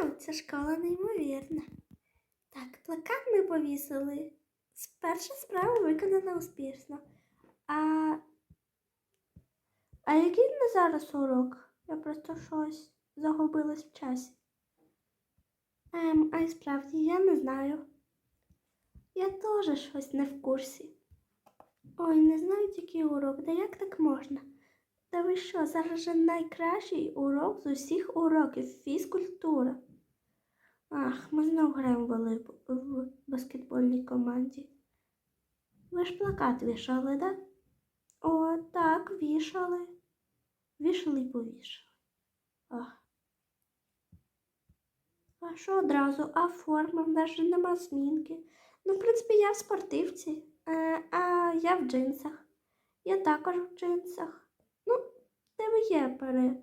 Вау, ця школа неймовірна. Так, плакат ми повісили. Перша справа виконана успішно. А, а який на зараз урок? Я просто щось загубилась в часі. Ем, а й справді я не знаю. Я теж щось не в курсі. Ой, не знаю який урок, да як так можна? Та ви що, зараз же найкращий урок з усіх уроків фізкультура. Ах, ми знову граємо в баскетбольній команді. Ви ж плакат вішали, да? О, так, вішали. Вішали і повішали. Ах. А що одразу? А форма в нас же нема змінки. Ну, в принципі, я в спортивці, е, а я в джинсах. Я також в джинсах. Ну, тебе є пере.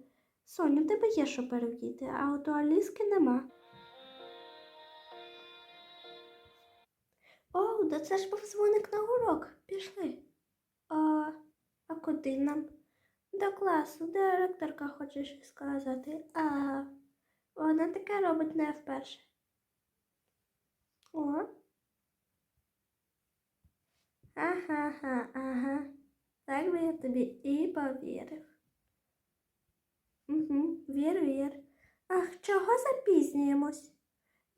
Соню, тебе є що перевдіти, а от у Аліски нема. О, да це ж був дзвоник на урок. Пішли. А, а куди нам? До класу, директорка хоче щось сказати. Ага. Вона таке робить не вперше. О. Ага, ага. Так би я тобі і повірив. Угу, вір, вір. Ах, чого запізнюємось?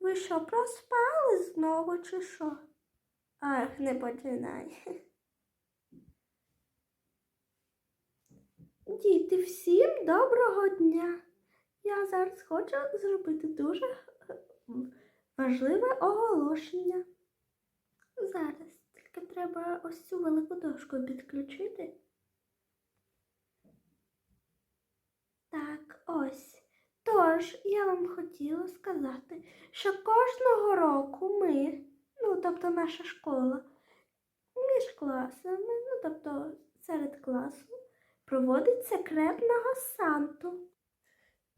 Ви що, проспали знову чи що? Ах, не починай. Діти, всім доброго дня. Я зараз хочу зробити дуже важливе оголошення. Зараз тільки треба ось цю велику дошку підключити. Так, ось. Тож, я вам хотіла сказати, що кожного року ми, тобто наша школа, між класами, ну, тобто серед класу, проводить секретного санту.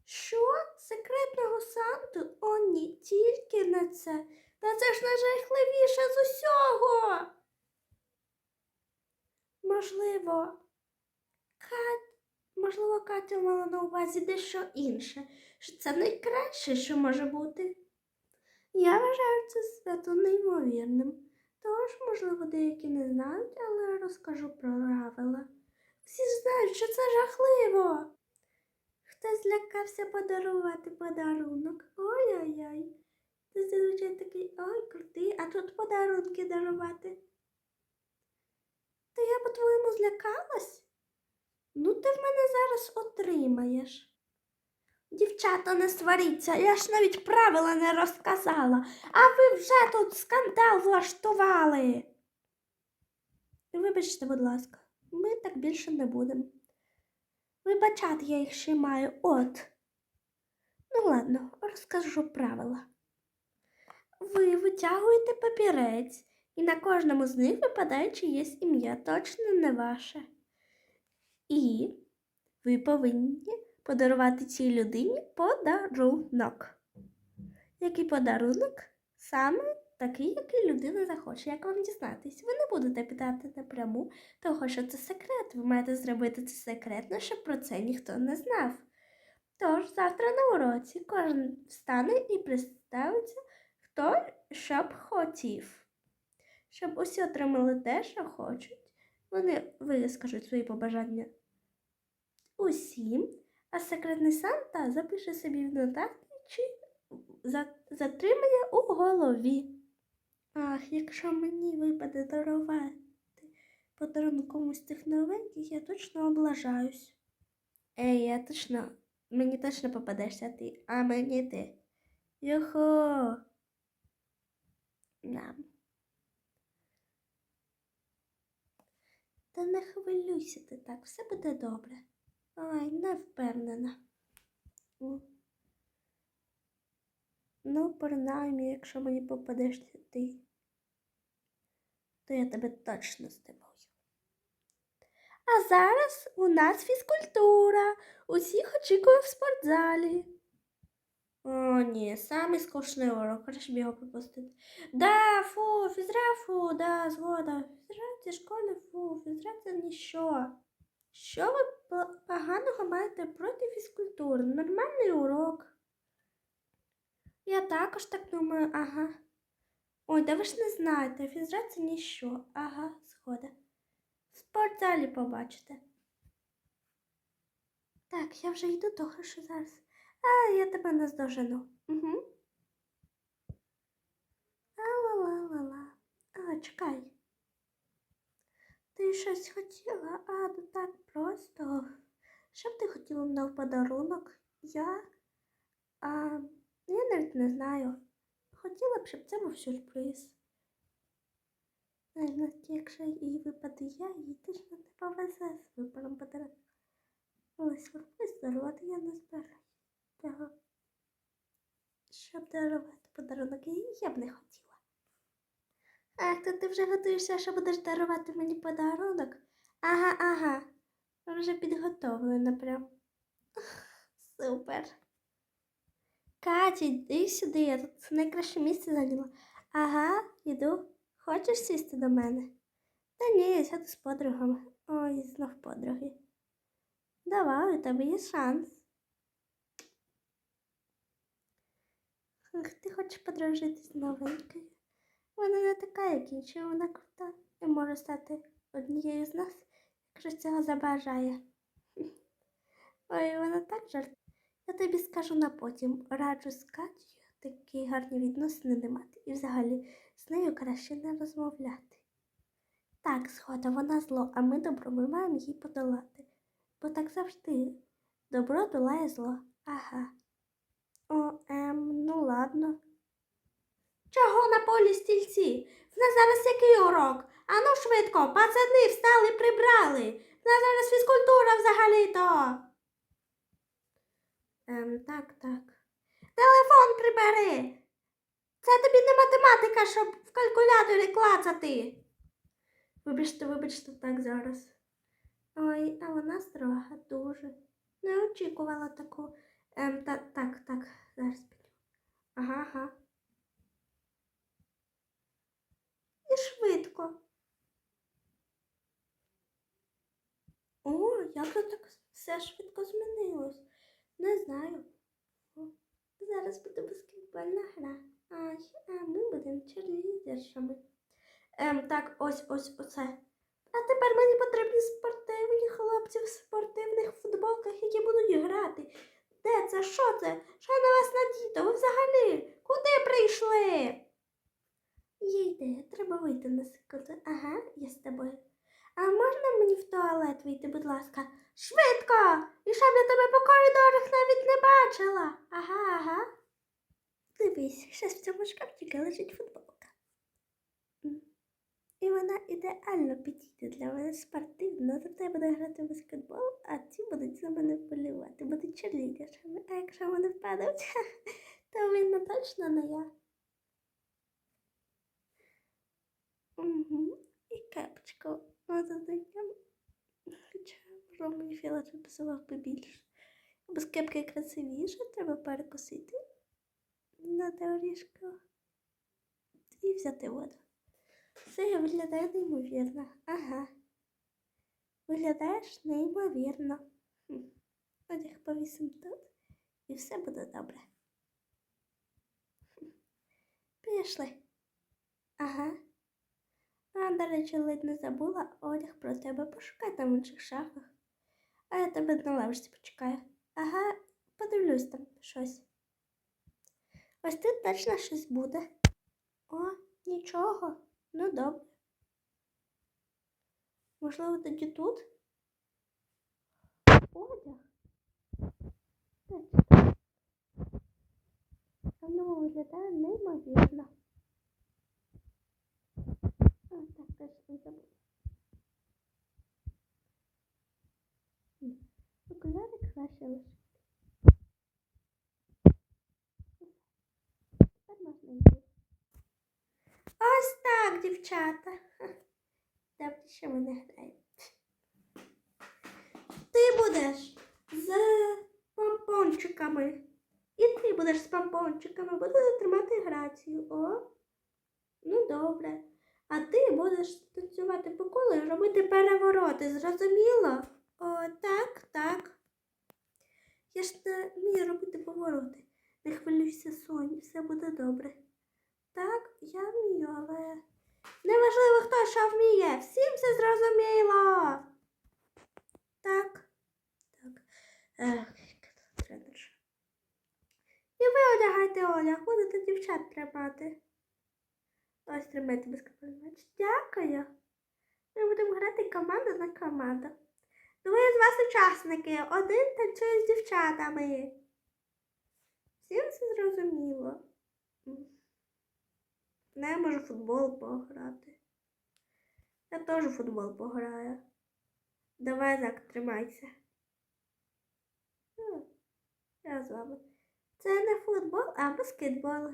Що? Секретного санту? О, ні, тільки не це. Та це ж найжахливіше з усього. Можливо, Кат... Можливо, Катя мала на увазі дещо інше, що це найкраще, що може бути. Я вважаю це свято неймовірним. Тож, можливо, деякі не знають, але розкажу про правила. Всі ж знають, що це жахливо. Хтось злякався подарувати подарунок. Ой-ой-ой. Ти зазвичай такий ой, крутий, а тут подарунки дарувати. То я по-твоєму злякалась? Ну, ти в мене зараз отримаєш. Дівчата, не сваріться, я ж навіть правила не розказала, а ви вже тут скандал влаштували. Вибачте, будь ласка, ми так більше не будемо. Вибачати я їх ще маю, от. Ну, ладно, розкажу правила. Ви витягуєте папірець, і на кожному з них випадає чиєсь ім'я, точно не ваше. І ви повинні подарувати цій людині подарунок. Який подарунок? Саме такий, який людина захоче. Як вам дізнатись? Ви не будете питати напряму, того що це секрет. Ви маєте зробити це секретно, щоб про це ніхто не знав. Тож завтра на уроці кожен встане і представиться, хто що б хотів. Щоб усі отримали те, що хочуть. Вони вискажуть свої побажання усім, а секретний Санта запише собі в нотатки чи за- затримає у голові. Ах, якщо мені випаде дарувати подарунок комусь тих новеньких, я точно облажаюсь. Ей, я точно, мені точно попадешся ти, а мені ти. Йохо. Нам. Та не хвилюйся ти так, все буде добре. Ай, не впевнена. Ну, принаймні, якщо мені попадешся ти, то я тебе точно здивую. А зараз у нас фізкультура. Усіх очікую в спортзалі. О, ні, самий скучний урок, краще б його пропустити. Да, фу, фізра, фу, да, згода. Фізра в цій фу, фізра це ніщо. Що ви поганого маєте проти фізкультури? Нормальний урок. Я також так думаю, ага. Ой, да ви ж не знаєте, фізра це ніщо. Ага, згода. В спортзалі побачите. Так, я вже йду того, що зараз. А, я тебе наздожену. Угу. А-ла-ла-ла-ла. А, чекай. Ти щось хотіла? А, так просто. Що б ти хотіла на подарунок? Я? А, я навіть не знаю. Хотіла б, щоб це був сюрприз. Навіть якщо їй випаде я, їй точно не повезе з вибором подарунку. Але сюрприз дарувати я не збираю. Щоб дарувати подарунок, я б не хотіла. Ах, то ти вже готуєшся, що будеш дарувати мені подарунок? Ага, ага. Вже підготовлена прям. Супер. Катя, йди сюди, я тут найкраще місце зайняла. Ага, іду. Хочеш сісти до мене? Та ні, я сяду з подругами. Ой, знов подруги. Давай, у тебе є шанс. Ти хочеш подружитись з новенькою? Вона не така, як інші, вона крута і може стати однією з нас, якщо цього забажає. Ой, вона так жарт. Я тобі скажу на потім. Раджу з Катєю такі гарні відносини не мати. І взагалі з нею краще не розмовляти. Так, згода, вона зло, а ми добро, ми маємо її подолати. Бо так завжди. Добро долає зло. Ага. О, ем, ну ладно. Чого на полі стільці? В нас зараз який урок? Ану швидко, пацани встали, прибрали. В нас зараз фізкультура взагалі-то. Ем, так, так. Телефон прибери. Це тобі не математика, щоб в калькуляторі клацати. Вибачте, вибачте, так зараз. Ой, а вона строга дуже. Не очікувала таку. Ем, та, так, так, зараз піду. Ага, ага. І швидко. О, як же так все швидко змінилось? Не знаю. Зараз буде баскетбольна гра. Ай, а ми будемо черлідершами. Ем, так, ось ось оце. А тепер мені потрібні спортивні хлопці в спортивних футболках, які будуть грати. Де це? Що це? Що на вас надіто? Ви взагалі? Куди прийшли? Є ідея, треба вийти на секунду. Ага, я з тобою. А можна мені в туалет вийти, будь ласка? Швидко! І щоб я тебе по коридорах навіть не бачила. Ага, ага. Дивись, щось в цьому шкафчику лежить футболка. І вона ідеально підійде для мене спортивно. Зате я буду грати в баскетбол, а ці будуть за мене вболівати, будуть черлідершами. А якщо вони впадуть, то він точно не я. Угу. І кепочку. Ось таке. Хоча, може, мені фіолетовий пасував би більше. Без кепки красивіше, треба перекусити на доріжку і взяти воду. Все виглядає неймовірно. Ага. Виглядаєш неймовірно. Одяг повісим тут і все буде добре. Пішли. Ага. А, до речі, ледь не забула одяг про тебе пошукай там в інших шафах. А я тебе на лавочці почекаю. Ага, подивлюсь там щось. Ось тут точно щось буде. О, нічого. Ну добре. Можливо, тоді тут? Одяг. Воно виглядає неймовірно. А, так, точно забула. М, Окуляри краще лише. Тепер можна йти. Ось так, дівчата. Добре, що ми не. Ти будеш з помпончиками. І ти будеш з помпончиками. Будете тримати грацію. О, ну добре. А ти будеш танцювати по колу і робити перевороти. Зрозуміло? О, так, так. Я ж не вмію робити повороти. Не хвилюйся, Сонь, все буде добре. Так, я вмію, але неважливо, хто що вміє. Всім все зрозуміло. Так. Так. Ех, тренер. І ви одягайте одяг, будете дівчат тримати. Ось тримайте без капелювач. Дякую. Ми будемо грати команда на команду. Двоє з вас учасники. Один танцює з дівчатами. Всім все зрозуміло. Не можу футбол пограти. Я теж футбол пограю. Давай, Зак, тримайся. Ну, Я з вами. Це не футбол, а баскетбол.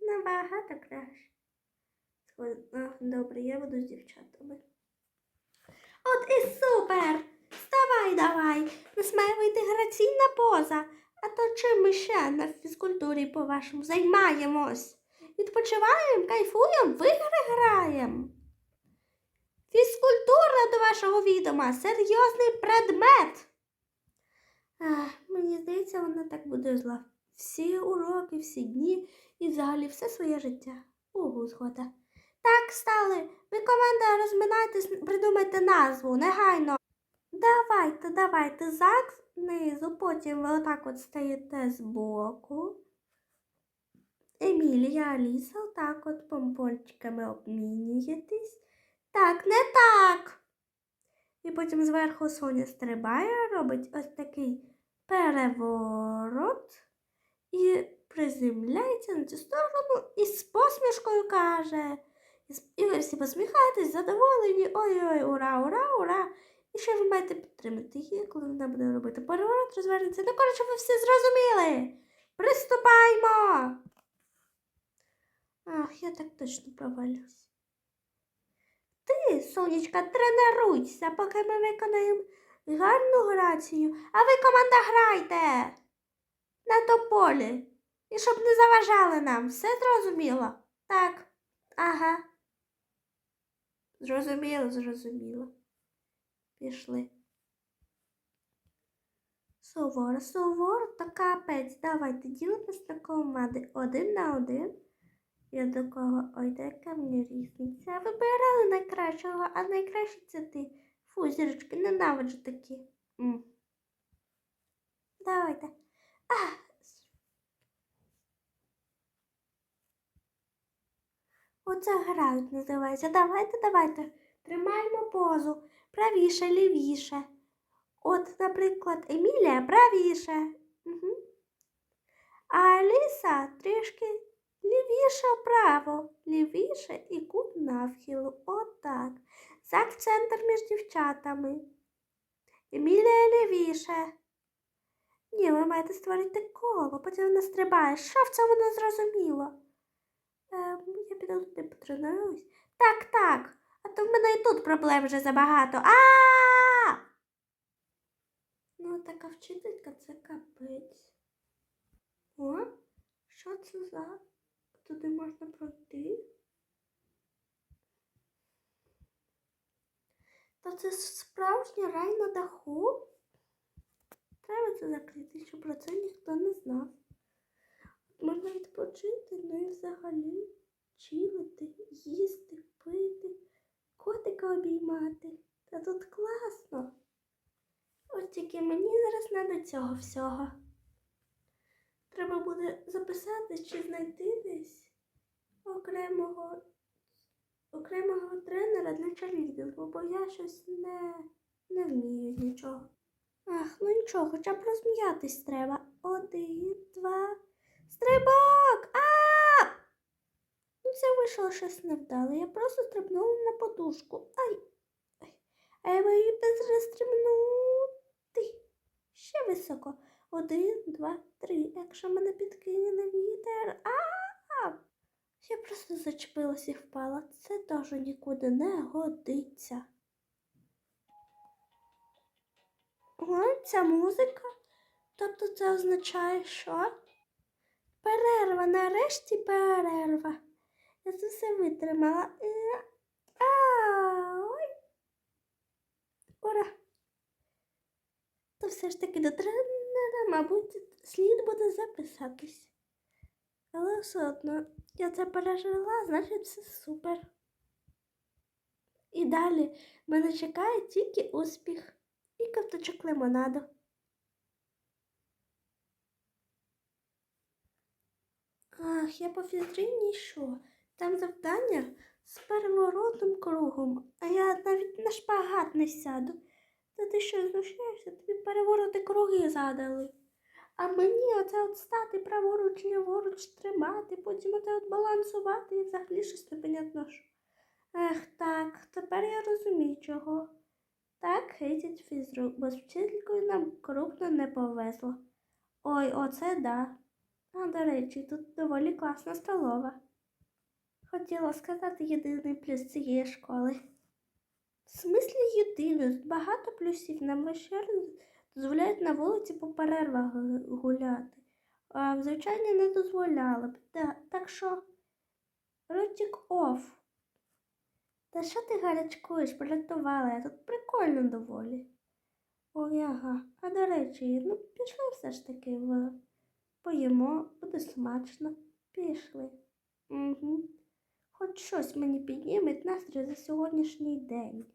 Набагато краще. Добре, я буду з дівчатами. От і супер! Вставай давай! Нас має вийти граційна поза. А то чим ми ще на фізкультурі, по-вашому, займаємось? Відпочиваємо, кайфуємо, в граємо. Фізкультура до вашого відома серйозний предмет. Ах, мені здається, вона так буде зла. Всі уроки, всі дні і взагалі все своє життя. Угу, згода. Так, стали. Ви команда розминайтесь, придумайте назву, негайно. Давайте, давайте зак знизу, потім ви отак от стаєте збоку. Емілія, Аліса, отак от помпончиками обмінюєтесь. Так, не так. І потім зверху Соня стрибає, робить ось такий переворот і приземляється на цю сторону і з посмішкою каже. І ви всі посміхаєтесь, задоволені. Ой-ой, ура, ура, ура. І ще ви маєте підтримати її, коли вона буде робити переворот, розвернеться. Ну, коротше, ви всі зрозуміли. Приступаймо. Ах, я так точно провалюсь. Ти, сонечка, тренуйся, поки ми виконаємо гарну грацію. А ви, команда, грайте на тополі. І щоб не заважали нам, все зрозуміло? Так. Ага. Зрозуміло, зрозуміло. Пішли. Сувора, сувор та капець. Давайте ділимось на команди один на один. Я до кого ой, та яка різниця. Вибирали найкращого, а найкраще це ти. Фу, зірочки, ненавиджу такі. М. Давайте. А, Оце грають, називається. Давайте, давайте. Тримаємо позу. Правіше, лівіше. От, наприклад, Емілія правіше. Угу. А Аліса трішки лівіше вправо, лівіше і кут навхилу. Отак. Зак центр між дівчатами. Емілія лівіше. Ні, ви маєте створити коло, потім вона стрибає. Що в цьому не зрозуміло? Ем, піду туди потренуюсь. Так, так. А то в мене і тут проблем вже забагато. А! Ну, така вчителька це капець. О, що це за? Туди можна пройти? Та це справжній рай на даху? Треба це закрити, щоб про це ніхто не знав. Можна відпочити, ну і взагалі чилити, їсти, пити, котика обіймати. Та тут класно. Ось тільки мені зараз не до цього всього. Треба буде записати чи знайти десь окремого, окремого тренера для черлідингу, бо я щось не, не вмію нічого. Ах, ну нічого, хоча б розм'ятись треба. Один, два. Стрибок! А! Вийшло щось невдале. Я просто стрибнула на подушку. Ай! Ай. А я боюсь стрибнути. Ще високо. Один, два, три. Якщо мене підкине на вітер. А! Я просто зачепилась і впала. Це теж нікуди не годиться. О, ця музика. Тобто це означає, що? Перерва, нарешті перерва. Я це все витримала. А, ой. Ура. То все ж таки до тренера, мабуть, слід буде записатись. Але все одно я це пережила, значить все супер. І далі мене чекає тільки успіх і ковточок лимонаду. Ах, я по фізрині йшов. Там завдання з переворотним кругом, а я навіть на шпагат не сяду. Та ти що знущаєшся? Тобі перевороти круги задали. А мені оце от стати праворуч, ліворуч тримати, потім оце от балансувати і взагалі щось непонятно що. Ех, так, тепер я розумію чого. Так хейтять фізрук, бо з вчителькою нам крупно не повезло. Ой, оце да. А, до речі, тут доволі класна столова. Хотіла сказати єдиний плюс цієї школи. В смислі єдиний, багато плюсів нам лише дозволяють на вулиці по перервах гуляти. А в не дозволяли б. Та, так що ротик оф. Та що ти гарячкуєш, порятувала, я тут прикольно доволі. Ой, ага. А до речі, ну пішли все ж таки в поїмо, буде смачно. Пішли. Угу. Хоч щось мені підніметь настрій за сьогоднішній день.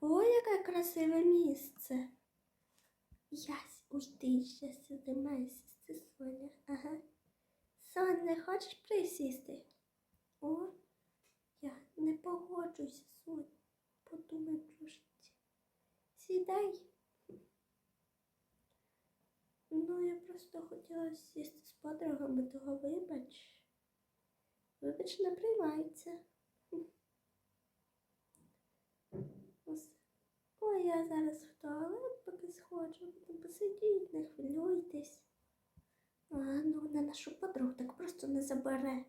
Ой, яке красиве місце. Ясь, уйди ще сюди, має Соня. Ага. Сонь, не хочеш присісти? О, я не погоджуюся, Сонь. Подумай життя. Сідай. Ну, я просто хотіла сісти з подругами, того вибач. Вибач, не приймається. Ой, я зараз в туалет поки сходжу, посидіть, не хвилюйтесь. А, ну, на нашу подругу так просто не забере.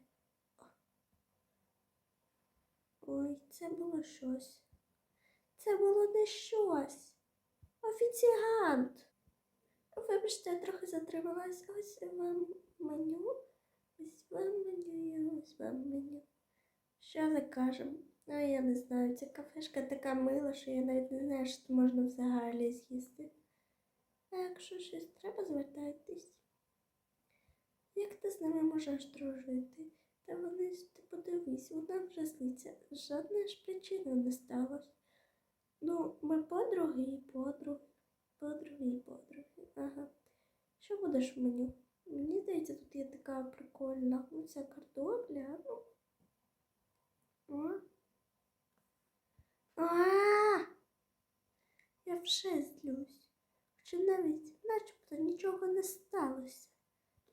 Ой, це було щось. Це було не щось. Офіціант. Вибачте, я трохи затрималась. Ось вам меню. Ось вам меню, ось вам меню. Що закажемо? А я не знаю, ця кафешка така мила, що я навіть не знаю, що можна взагалі з'їсти. А якщо щось треба, звертайтесь. Як ти з ними можеш дружити? Та вони ж ти подивись, вона вже злиться. Жодної ж причини не сталося. Ну, ми подруги і подруги. Подруги і подруги. Ага. Що будеш в меню? Мені здається, тут є така прикольна ну, ця картопля. Ну. О. А! Я вже злюсь. Хоча навіть начебто нічого не сталося.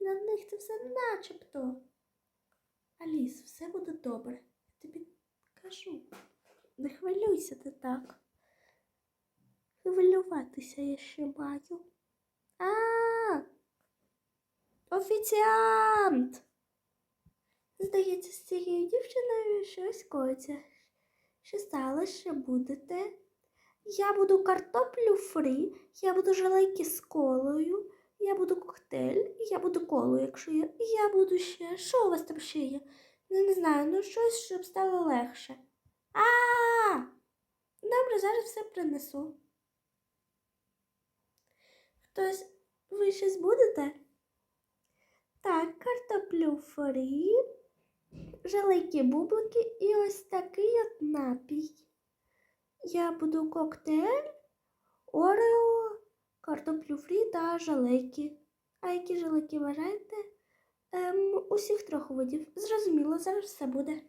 Для них це все начебто. Аліс, все буде добре. Я тобі кажу. Не хвилюйся ти так. Хвилюватися я ще маю. А! Офіціант! Здається, з цією дівчиною щось коїться. Що стало, що будете? Я буду картоплю фрі, я буду желейки з колою, я буду коктейль, я буду колу, якщо є. Я буду ще. Що у вас там ще є? Ну, не знаю, ну щось, щоб стало легше. А! Добре, зараз все принесу. Хтось, ви щось будете? Так, картоплю фрі, желейки бублики і ось такий от напій. Я буду коктейль, орео, картоплю фрі та желейки. А які желейки вважаєте? Ем, усіх трьох видів. Зрозуміло, зараз все буде.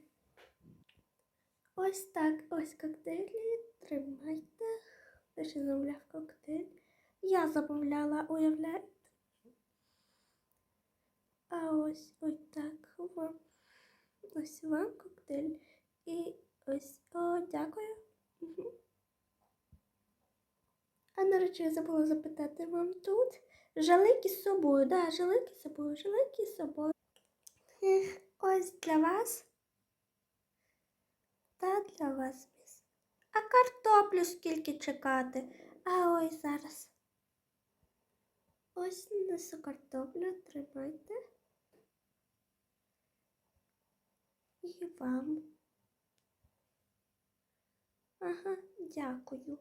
Ось так, ось коктейлі. Тримайте. Ще замовляв коктейль? Я замовляла, уявляєте? А ось ось так вам. Ось вам коктейль. І ось о, дякую. А на речі, я забула запитати вам тут. Жалейки з собою, да, жалейки з собою, жалейки з собою. Ось для вас. Та для вас, міс. А картоплю скільки чекати? А ось зараз. Ось несу картоплю, тримайте. і вам. Ага, дякую.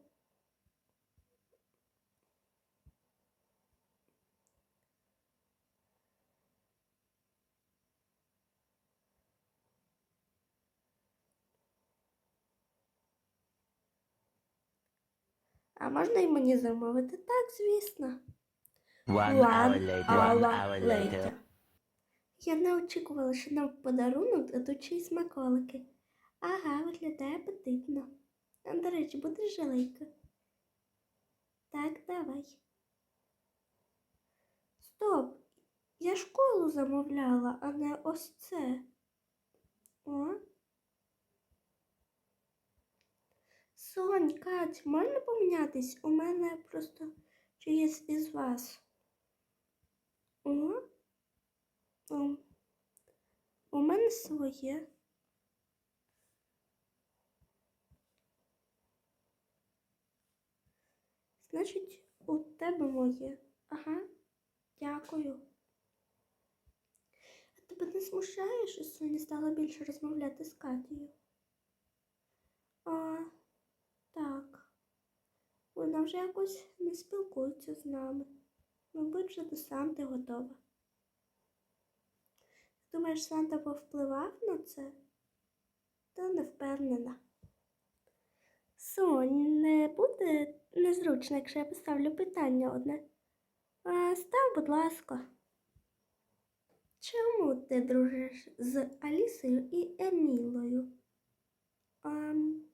А можна і мені замовити? Так, звісно. One hour later. Hour later. Я не очікувала, що нам в подарунок дадуть й смаколики. Ага, виглядає апетитно. А, До речі, будеш жалейка? Так, давай. Стоп! Я школу замовляла, а не ось це. О. Сонь, Кать, можна помінятись? У мене просто чиєсь із вас. О. У мене своє. Значить, у тебе моє. Ага, дякую. А тебе не смущає, що Соня стала більше розмовляти з Катією? А, так. Вона вже якось не спілкується з нами. Мабуть, вже до Санти готова. Думаєш, Санта повпливав на це? Та не впевнена. Сонь, не буде незручно, якщо я поставлю питання одне. А, став, будь ласка. Чому ти дружиш з Алісою і Емілою? Ам,